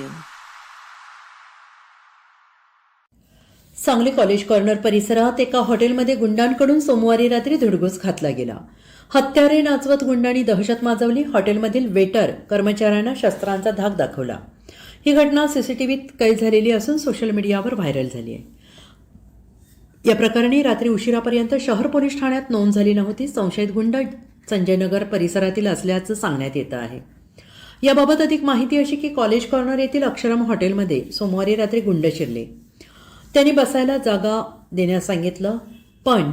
you. Sangli college corner परिसरात एका हॉटेलमध्ये गुंडांकडून सोमवारी रात्री धुडगूस घातला गेला. हत्यारे नाचवत गुंडांनी दहशत माजवली हॉटेलमधील वेटर कर्मचाऱ्यांना शस्त्रांचा धाक दाखवला. ही घटना सीसीटीव्हीत कैद झालेली असून सोशल मीडियावर व्हायरल झाली आहे. या प्रकरणी रात्री उशिरापर्यंत शहर पोलीस ठाण्यात नोंद झाली नव्हती संशयित गुंड संजयनगर परिसरातील असल्याचं सांगण्यात येतं आहे. याबाबत अधिक माहिती अशी की कॉलेज कॉर्नर येथील अक्षरम हॉटेलमध्ये सोमवारी रात्री गुंड शिरले. त्यांनी बसायला जागा देण्यास सांगितलं पण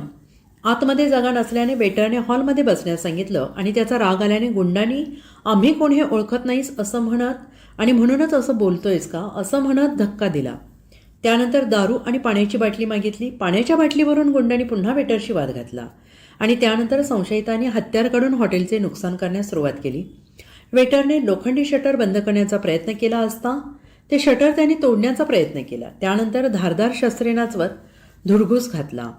आतमध्ये जागा नसल्याने वेटरने हॉलमध्ये बसण्यास सांगितलं आणि त्याचा राग आल्याने गुंडांनी आम्ही कोण हे ओळखत नाहीस असं म्हणत आणि म्हणूनच असं बोलतोयस का? असं म्हणत धक्का दिला. त्यानंतर दारू आणि पाण्याची बाटली मागितली. पाण्याच्या बाटलीवरून गुंडांनी पुन्हा वेटरशी वाद घातला आणि त्यानंतर संशयितांनी हत्यार काढून हॉटेलचे नुकसान करण्यास सुरुवात केली. वेटरने लोखंडी शटर बंद करण्याचा प्रयत्न केला असता ते शटर त्यांनी तोडण्याचा प्रयत्न केला. त्यानंतर धारदार शस्त्रे नाचवत धुडघूस घातला.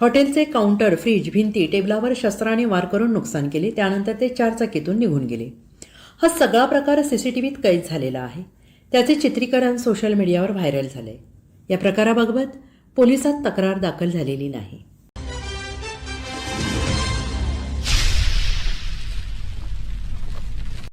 हॉटेलचे काउंटर फ्रीज भिंती टेबलावर शस्त्राने वार करून नुकसान केले. त्यानंतर ते चारचाकीतून निघून गेले. हा सगळा प्रकार सीसीटीव्हीत कैद झालेला आहे. त्याचे चित्रीकरण सोशल मीडियावर व्हायरल झाले या प्रकाराबाबत पोलिसात तक्रार दाखल झालेली नाही.